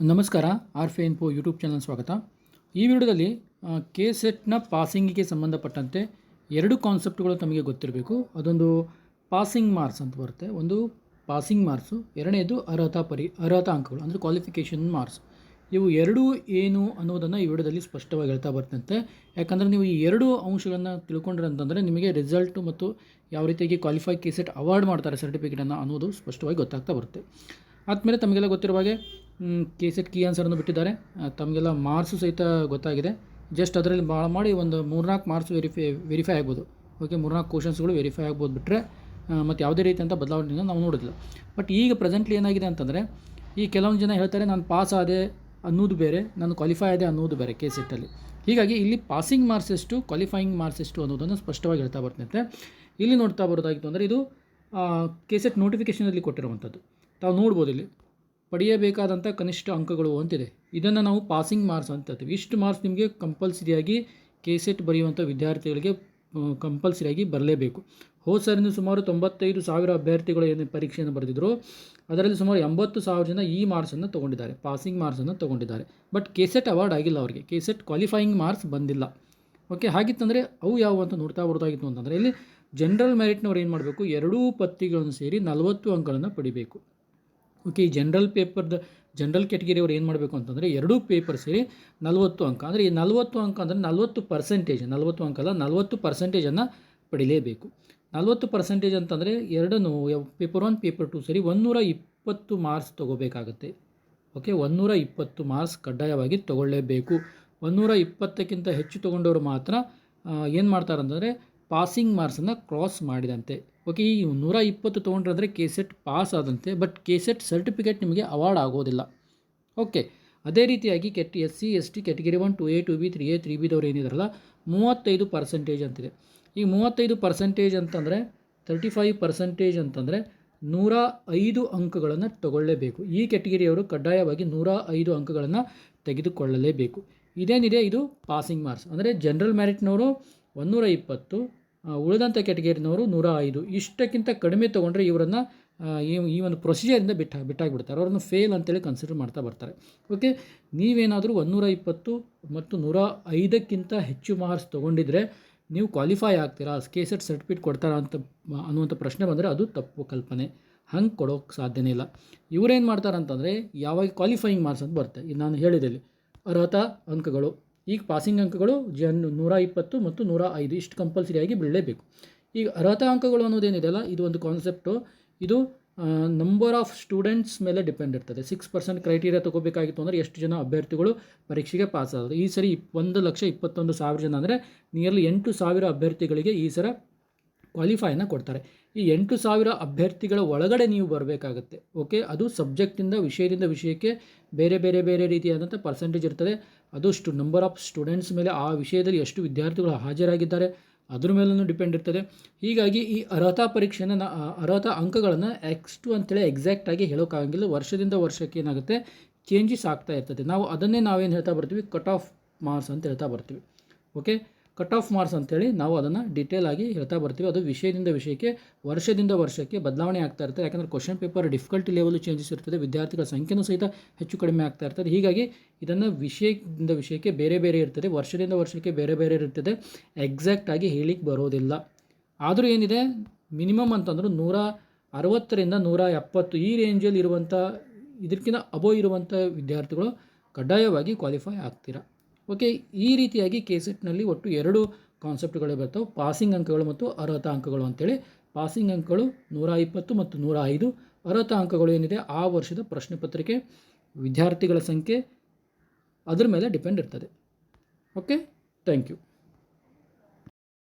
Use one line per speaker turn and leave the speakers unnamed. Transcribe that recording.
ನಮಸ್ಕಾರ ಆರ್ ಫೆ info YouTube channel ಸ್ವಾಗತ. ಈ ವಿಡಿಯೋದಲ್ಲಿ ಕೆ ಸೆಟ್ನ ಪಾಸಿಂಗಿಗೆ ಸಂಬಂಧಪಟ್ಟಂತೆ ಎರಡು ಕಾನ್ಸೆಪ್ಟ್ಗಳು ತಮಗೆ ಗೊತ್ತಿರಬೇಕು. ಅದೊಂದು ಪಾಸಿಂಗ್ ಮಾರ್ಕ್ಸ್ ಅಂತ ಬರುತ್ತೆ, ಒಂದು ಪಾಸಿಂಗ್ ಮಾರ್ಕ್ಸು, ಎರಡನೇದು ಅರ್ಹತಾ ಪರಿ ಅರ್ಹತಾ ಅಂಕಗಳು ಅಂದರೆ ಕ್ವಾಲಿಫಿಕೇಷನ್ ಮಾರ್ಕ್ಸ್. ಇವು ಎರಡೂ ಏನು ಅನ್ನೋದನ್ನು ಈ ವಿಡಿಯೋದಲ್ಲಿ ಸ್ಪಷ್ಟವಾಗಿ ಹೇಳ್ತಾ ಬರ್ತಂತೆ. ಯಾಕಂದರೆ ನೀವು ಈ ಎರಡು ಅಂಶಗಳನ್ನು ತಿಳ್ಕೊಂಡ್ರೆ ಅಂತಂದರೆ ನಿಮಗೆ ರಿಸಲ್ಟು ಮತ್ತು ಯಾವ ರೀತಿಯಾಗಿ ಕ್ವಾಲಿಫೈ ಕೆ ಸೆಟ್ ಅವಾರ್ಡ್ ಮಾಡ್ತಾರೆ ಸರ್ಟಿಫಿಕೇಟನ್ನು ಅನ್ನೋದು ಸ್ಪಷ್ಟವಾಗಿ ಗೊತ್ತಾಗ್ತಾ ಬರುತ್ತೆ. ಆದಮೇಲೆ ತಮಗೆಲ್ಲ ಗೊತ್ತಿರುವ ಹಾಗೆ ಕೆ ಸೆಟ್ ಕೀ ಆನ್ಸರನ್ನು ಬಿಟ್ಟಿದ್ದಾರೆ. ತಮಗೆಲ್ಲ ಮಾರ್ಕ್ಸು ಸಹಿತ ಗೊತ್ತಾಗಿದೆ. ಜಸ್ಟ್ ಅದರಲ್ಲಿ ಭಾಳ ಮಾಡಿ ಒಂದು ಮೂರ್ನಾಲ್ಕು ಮಾರ್ಕ್ಸ್ ವೆರಿಫೈ ವೆರಿಫೈ ಆಗ್ಬೋದು. ಓಕೆ, ಮೂರ್ನಾಲ್ಕು ಕ್ವಶನ್ಸ್ಗಳು ವೆರಿಫೈ ಆಗ್ಬೋದು ಬಿಟ್ಟರೆ ಮತ್ತು ಯಾವುದೇ ರೀತಿಯಂಥ ಬದಲಾವಣೆಯನ್ನು ನಾವು ನೋಡೋದಿಲ್ಲ. ಬಟ್ ಈಗ ಪ್ರೆಸೆಂಟ್ಲಿ ಏನಾಗಿದೆ ಅಂತಂದರೆ, ಈ ಕೆಲವೊಂದು ಜನ ಹೇಳ್ತಾರೆ, ನಾನು ಪಾಸ್ ಆದೆ ಅನ್ನೋದು ಬೇರೆ, ನಾನು ಕ್ವಾಲಿಫೈ ಆದೆ ಅನ್ನೋದು ಬೇರೆ ಕೆ ಸೆಟ್ಟಲ್ಲಿ ಹೀಗಾಗಿ ಇಲ್ಲಿ ಪಾಸಿಂಗ್ ಮಾರ್ಕ್ಸ್ ಎಷ್ಟು, ಕ್ವಾಲಿಫೈಯಿಂಗ್ ಮಾರ್ಕ್ಸ್ ಎಷ್ಟು ಅನ್ನೋದನ್ನು ಸ್ಪಷ್ಟವಾಗಿ ಹೇಳ್ತಾ ಬರ್ತೈತೆ ಇಲ್ಲಿ ನೋಡ್ತಾ ಬರೋದಾಗಿತ್ತು ಅಂದರೆ ಇದು ಕೆ ಸೆಟ್ ನೋಟಿಫಿಕೇಷನಲ್ಲಿ ಕೊಟ್ಟಿರುವಂಥದ್ದು. ತಾವು ನೋಡ್ಬೋದು ಇಲ್ಲಿ. ಪಡೆಯಬೇಕಾದಂಥ ಕನಿಷ್ಠ ಅಂಕಗಳು ಅಂತಿದೆ. ಇದನ್ನು ನಾವು ಪಾಸಿಂಗ್ ಮಾರ್ಕ್ಸ್ ಅಂತ ಹೇಳ್ತೀವಿ. ಇಷ್ಟು ಮಾರ್ಕ್ಸ್ ನಿಮಗೆ ಕಂಪಲ್ಸರಿಯಾಗಿ ಕೆ ಸೆಟ್ ಬರೆಯುವಂಥ ವಿದ್ಯಾರ್ಥಿಗಳಿಗೆ ಕಂಪಲ್ಸರಿಯಾಗಿ ಬರಲೇಬೇಕು. ಹೋದ ಸಾರಿನ ಸುಮಾರು ತೊಂಬತ್ತೈದು ಸಾವಿರ ಅಭ್ಯರ್ಥಿಗಳು ಏನು ಪರೀಕ್ಷೆಯನ್ನು ಬರೆದಿದ್ರು ಅದರಲ್ಲಿ ಸುಮಾರು ಎಂಬತ್ತು ಸಾವಿರ ಜನ ಈ ಮಾರ್ಕ್ಸನ್ನು ತೊಗೊಂಡಿದ್ದಾರೆ, ಪಾಸಿಂಗ್ ಮಾರ್ಕ್ಸನ್ನು ತೊಗೊಂಡಿದ್ದಾರೆ. ಬಟ್ ಕೆ ಸೆಟ್ ಅವಾರ್ಡ್ ಆಗಿಲ್ಲ ಅವರಿಗೆ. ಕೆ ಸೆಟ್ ಕ್ವಾಲಿಫೈಯಿಂಗ್ ಮಾರ್ಕ್ಸ್ ಬಂದಿಲ್ಲ. ಓಕೆ, ಹಾಗಿತ್ತಂದರೆ ಅವು ಯಾವುವು ಅಂತ ನೋಡ್ತಾ ಬರೋದಾಗಿತ್ತು ಅಂತಂದರೆ ಇಲ್ಲಿ ಜನರಲ್ ಮೆರಿಟ್ನವ್ರು ಏನು ಮಾಡಬೇಕು ಎರಡೂ ಪತ್ತಿಗಳನ್ನು ಸೇರಿ ನಲವತ್ತು ಅಂಕಗಳನ್ನು ಪಡಿಬೇಕು. ಓಕೆ, ಈ ಜನರಲ್ ಪೇಪರ್ದ ಜನರಲ್ ಕ್ಯಾಟಗಿರಿಯವ್ರು ಏನು ಮಾಡಬೇಕು ಅಂತಂದರೆ ಎರಡೂ ಪೇಪರ್ ಸೇರಿ ನಲವತ್ತು ಅಂಕ, ಅಂದರೆ ಈ ನಲವತ್ತು ಅಂಕ ಅಂದರೆ ನಲವತ್ತು ಪರ್ಸೆಂಟೇಜ್ ನಲವತ್ತು ಅಂಕ ಅಲ್ಲ, ನಲವತ್ತು ಪರ್ಸೆಂಟೇಜನ್ನು ಪಡಿಲೇಬೇಕು. ನಲವತ್ತು ಪರ್ಸೆಂಟೇಜ್ ಅಂತಂದರೆ ಎರಡನ್ನು ಪೇಪರ್ ಒನ್ ಪೇಪರ್ ಟು ಸೇರಿ ಒಂದೂರ ಇಪ್ಪತ್ತು ಮಾರ್ಕ್ಸ್ ತೊಗೋಬೇಕಾಗತ್ತೆ. ಓಕೆ, ಒಂದೂರ ಇಪ್ಪತ್ತು ಮಾರ್ಕ್ಸ್ ಕಡ್ಡಾಯವಾಗಿ ತೊಗೊಳ್ಳೇಬೇಕು. ಒಂದೂರ ಇಪ್ಪತ್ತಕ್ಕಿಂತ ಹೆಚ್ಚು ತೊಗೊಂಡವರು ಮಾತ್ರ ಏನು ಮಾಡ್ತಾರೆ ಅಂತಂದರೆ ಪಾಸಿಂಗ್ ಮಾರ್ಕ್ಸನ್ನು ಕ್ರಾಸ್ ಮಾಡಿದಂತೆ. ಓಕೆ, ಈ ನೂರ ಇಪ್ಪತ್ತು ತೊಗೊಂಡ್ರೆ ಅಂದರೆ ಕೆ ಸೆಟ್ ಪಾಸ್ ಆದಂತೆ, ಬಟ್ ಕೆ ಸೆಟ್ ಸರ್ಟಿಫಿಕೇಟ್ ನಿಮಗೆ ಅವಾರ್ಡ್ ಆಗೋದಿಲ್ಲ. ಓಕೆ, ಅದೇ ರೀತಿಯಾಗಿ ಕೆಟ್ S C S T category one, two A, two B, three A, three ಬಿದವ್ರು ಏನಿದಾರಲ್ಲ, ಮೂವತ್ತೈದು ಪರ್ಸೆಂಟೇಜ್ ಅಂತಿದೆ. ಈ ಮೂವತ್ತೈದು ಪರ್ಸೆಂಟೇಜ್ ಅಂತಂದರೆ, ತರ್ಟಿ ಫೈವ್ ಪರ್ಸೆಂಟೇಜ್ ಅಂತಂದರೆ ನೂರ ಐದು ಅಂಕಗಳನ್ನು ತಗೊಳ್ಳೇಬೇಕು. ಈ ಕೆಟಗರಿಯವರು ಕಡ್ಡಾಯವಾಗಿ ನೂರ ಐದು ಅಂಕಗಳನ್ನು ತೆಗೆದುಕೊಳ್ಳಲೇಬೇಕು. ಇದೇನಿದೆ? ಇದು ಪಾಸಿಂಗ್ ಮಾರ್ಕ್ಸ್. ಅಂದರೆ ಜನರಲ್ ಮ್ಯಾರಿಟ್ನವರು ಒಂದೂರ ಇಪ್ಪತ್ತು ಉಳಿದಂಥ ಕ್ಯಾಟಗರಿನವರು ನೂರ ಐದು ಇಷ್ಟಕ್ಕಿಂತ ಕಡಿಮೆ ತೊಗೊಂಡ್ರೆ ಇವರನ್ನು ಈ ಈ ಒಂದು ಪ್ರೊಸೀಜರಿಂದ ಬಿಟ್ಟ, ಬಿಟ್ಟಾಗಿಬಿಡ್ತಾರೆ. ಅವ್ರನ್ನ ಫೇಲ್ ಅಂತೇಳಿ ಕನ್ಸಿಡರ್ ಮಾಡ್ತಾ ಬರ್ತಾರೆ. ಓಕೆ ನೀವೇನಾದರೂ ಒಂದೂರ ಇಪ್ಪತ್ತು ಮತ್ತು ನೂರ ಐದಕ್ಕಿಂತ ಹೆಚ್ಚು ಮಾರ್ಕ್ಸ್ ತೊಗೊಂಡಿದ್ರೆ ನೀವು ಕ್ವಾಲಿಫೈ ಆಗ್ತೀರಾ? ಕೆ ಸೆಟ್ ಸರ್ಟಿಫಿಕೇಟ್ ಕೊಡ್ತಾರಾ ಅಂತ ಅನ್ನುವಂಥ ಪ್ರಶ್ನೆ ಬಂದರೆ ಅದು ತಪ್ಪು ಕಲ್ಪನೆ. ಹಂಗೆ ಕೊಡೋಕ್ಕೆ ಸಾಧ್ಯನೇ ಇಲ್ಲ. ಇವರೇನು ಮಾಡ್ತಾರೆ ಅಂತಂದರೆ ಯಾವಾಗ ಕ್ವಾಲಿಫೈಯಿಂಗ್ ಮಾರ್ಕ್ಸ್ ಅಂತ ಬರುತ್ತೆ. ನಾನು ಹೇಳಿದೆ ಇಲ್ಲಿ ಅರ್ಹತಾ ಅಂಕಗಳು. ಈಗ ಪಾಸಿಂಗ್ ಅಂಕಗಳು ಜನ್ ನೂರ ಇಪ್ಪತ್ತು ಮತ್ತು ನೂರ ಐದು. ಇಷ್ಟು ಕಂಪಲ್ಸರಿಯಾಗಿ ಬೀಳಲೇಬೇಕು. ಈಗ ಅರ್ಹತಾ ಅಂಕಗಳು ಅನ್ನೋದೇನಿದೆಯಲ್ಲ, ಇದು ಒಂದು ಕಾನ್ಸೆಪ್ಟು ಇದು ನಂಬರ್ ಆಫ್ ಸ್ಟೂಡೆಂಟ್ಸ್ ಮೇಲೆ ಡಿಪೆಂಡ್ ಇರ್ತದೆ. ಸಿಕ್ಸ್ ಪರ್ಸೆಂಟ್ ಕ್ರೈಟೀರಿಯಾ ತೊಗೋಬೇಕಾಗಿತ್ತು ಅಂದರೆ ಎಷ್ಟು ಜನ ಅಭ್ಯರ್ಥಿಗಳು ಪರೀಕ್ಷೆಗೆ ಪಾಸ್ ಆದರು ಈ ಸರಿ ಇಪ್- ಒಂದು ಲಕ್ಷ ಇಪ್ಪತ್ತೊಂದು ಸಾವಿರ ಜನ ಅಂದರೆ ನಿಯರ್ಲಿ ಎಂಟು ಸಾವಿರ ಅಭ್ಯರ್ಥಿಗಳಿಗೆ ಈ ಸರ ಕ್ವಾಲಿಫೈನ ಕೊಡ್ತಾರೆ. ಈ ಎಂಟು ಸಾವಿರ ಅಭ್ಯರ್ಥಿಗಳ ಒಳಗಡೆ ನೀವು ಬರಬೇಕಾಗತ್ತೆ ಓಕೆ ಅದು ಸಬ್ಜೆಕ್ಟಿಂದ ವಿಷಯದಿಂದ, ವಿಷಯಕ್ಕೆ ಬೇರೆ ಬೇರೆ ಬೇರೆ ರೀತಿಯಾದಂಥ ಪರ್ಸೆಂಟೇಜ್ ಇರ್ತದೆ. ಅದು ಸ್ಟು ನಂಬರ್ ಆಫ್ ಸ್ಟೂಡೆಂಟ್ಸ್ ಮೇಲೆ ಆ ವಿಷಯದಲ್ಲಿ ಎಷ್ಟು ವಿದ್ಯಾರ್ಥಿಗಳು ಹಾಜರಾಗಿದ್ದಾರೆ, ಅದ್ರ ಮೇಲೂ ಡಿಪೆಂಡ್ ಇರ್ತದೆ. ಹೀಗಾಗಿ ಈ ಅರ್ಹತಾ ಪರೀಕ್ಷೆನ ನಾ- ಅರ್ಹತಾ ಅಂಕಗಳನ್ನು ಎಕ್ಸ್ಟು ಅಂತೇಳಿ ಎಕ್ಸಾಕ್ಟಾಗಿ ಹೇಳೋಕ್ಕಾಗಂಗಿಲ್ಲ ವರ್ಷದಿಂದ ವರ್ಷಕ್ಕೆ ಏನಾಗುತ್ತೆ ಚೇಂಜಸ್ ಆಗ್ತಾ ಇರ್ತದೆ. ನಾವು ಅದನ್ನೇ ನಾವೇನು ಹೇಳ್ತಾ ಬರ್ತೀವಿ ಕಟ್ ಆಫ್ ಮಾರ್ಕ್ಸ್ ಅಂತ ಹೇಳ್ತಾ ಬರ್ತೀವಿ ಓಕೆ ಕಟ್ ಆಫ್ ಮಾರ್ಕ್ಸ್ ಅಂತೇಳಿ ನಾವು ಅದನ್ನು ಡೀಟೇಲ್ ಆಗಿ ಹೇಳ್ತಾ ಬರ್ತೀವಿ. ಅದು ವಿಷಯದಿಂದ ವಿಷಯಕ್ಕೆ, ವರ್ಷದಿಂದ ವರ್ಷಕ್ಕೆ ಬದಲಾವಣೆ ಆಗ್ತಾ ಇರ್ತದೆ. ಯಾಕಂದರೆ question paper difficulty level changes ಇರ್ತದೆ. ವಿದ್ಯಾರ್ಥಿಗಳ ಸಂಖ್ಯೆಯೂ ಸಹಿತ ಹೆಚ್ಚು ಕಡಿಮೆ ಆಗ್ತಾ ಇರ್ತದೆ. ಹೀಗಾಗಿ ಇದನ್ನು ವಿಷಯದಿಂದ ವಿಷಯಕ್ಕೆ ಬೇರೆ ಬೇರೆ ಇರ್ತದೆ. ವರ್ಷದಿಂದ ವರ್ಷಕ್ಕೆ ಬೇರೆ ಬೇರೆ ಇರ್ತದೆ. ಎಕ್ಸಾಕ್ಟ್ ಆಗಿ ಹೇಳಿಕ್ಕೆ ಬರೋದಿಲ್ಲ. ಆದರೂ ಏನಿದೆ? ಮಿನಿಮಮ್ ಅಂತಂದ್ರೆ ನೂರ ಅರವತ್ತರಿಂದ ನೂರ ಎಪ್ಪತ್ತು ಈ ರೇಂಜಲ್ಲಿ ಇರುವಂಥ ಇದಕ್ಕಿಂತ ಅಬೋ ಇರುವಂಥ ವಿದ್ಯಾರ್ಥಿಗಳು ಕಡ್ಡಾಯವಾಗಿ ಕ್ವಾಲಿಫೈ ಆಗ್ತೀರಾ? ಓಕೆ, ಈ ರೀತಿಯಾಗಿ ಕೆ ಸೆಟ್ನಲ್ಲಿ ಒಟ್ಟು ಎರಡು ಕಾನ್ಸೆಪ್ಟ್ಗಳು ಬರ್ತವೆ. ಪಾಸಿಂಗ್ ಅಂಕಗಳು ಮತ್ತು ಅರ್ಹತಾ ಅಂಕಗಳು ಅಂತೇಳಿ. ಪಾಸಿಂಗ್ ಅಂಕಗಳು ನೂರ ಇಪ್ಪತ್ತು ಮತ್ತು ನೂರ ಐದು. ಅರ್ಹತಾ ಅಂಕಗಳು ಏನಿದೆ? ಆ ವರ್ಷದ ಪ್ರಶ್ನೆ ಪತ್ರಿಕೆ, ವಿದ್ಯಾರ್ಥಿಗಳ ಸಂಖ್ಯೆ, ಅದರ ಮೇಲೆ ಡಿಪೆಂಡ್ ಇರ್ತದೆ. Okay thank you